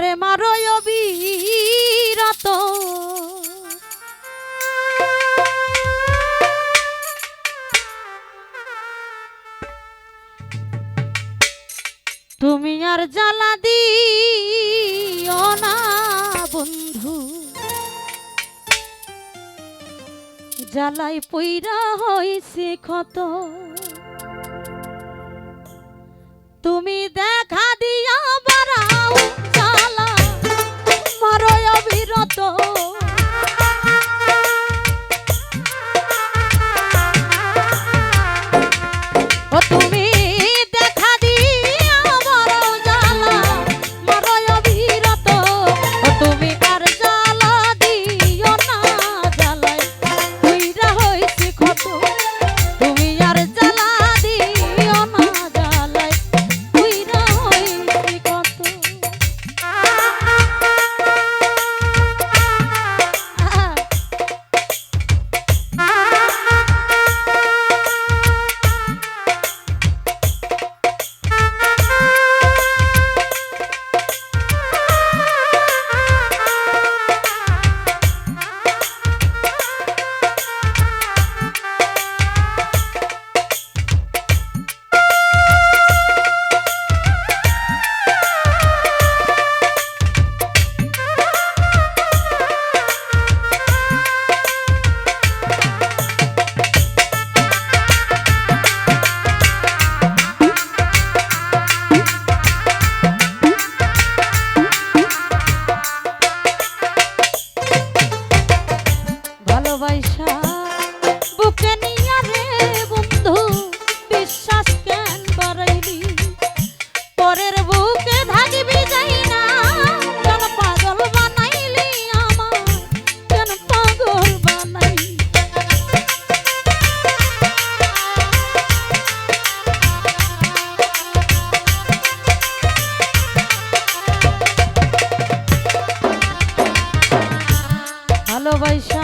আমারে মারো অবিরত। তুমি আর জ্বালা দিও না, বন্ধু। জ্বালাই পইরা হয়েছে ক্ষত। তুমি দেখা todo. vai.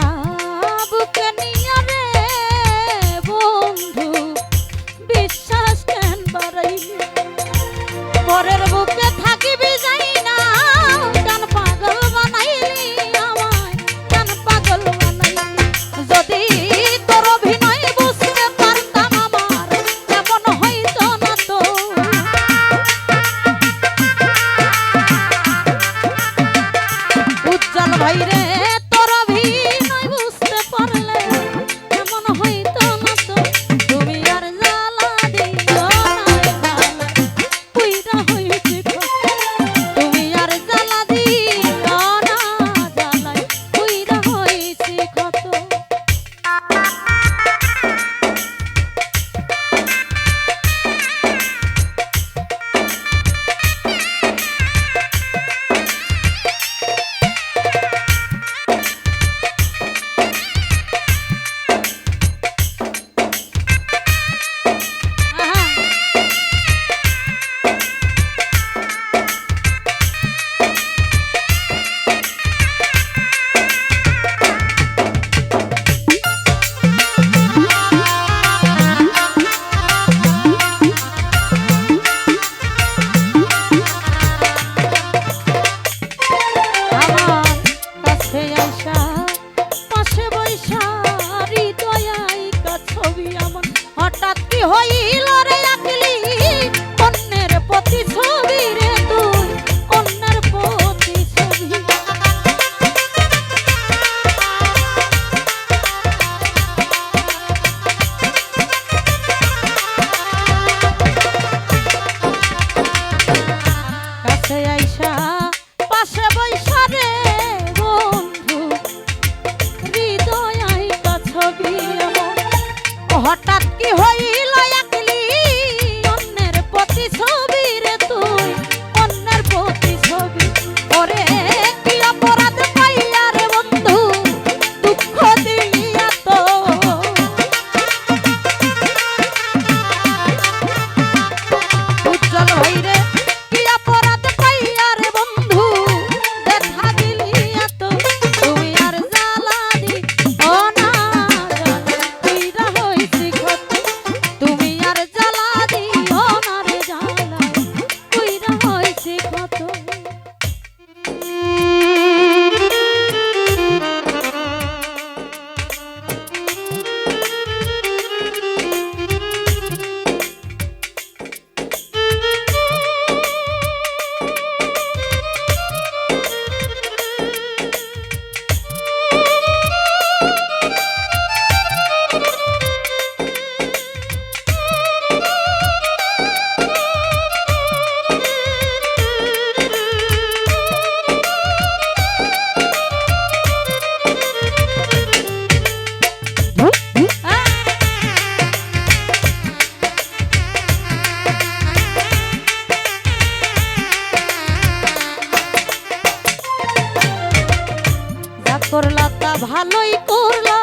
করলা তা ভালোই করলা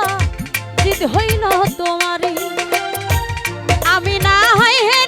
জিদ হইল তোমারই। আমি না হয় হে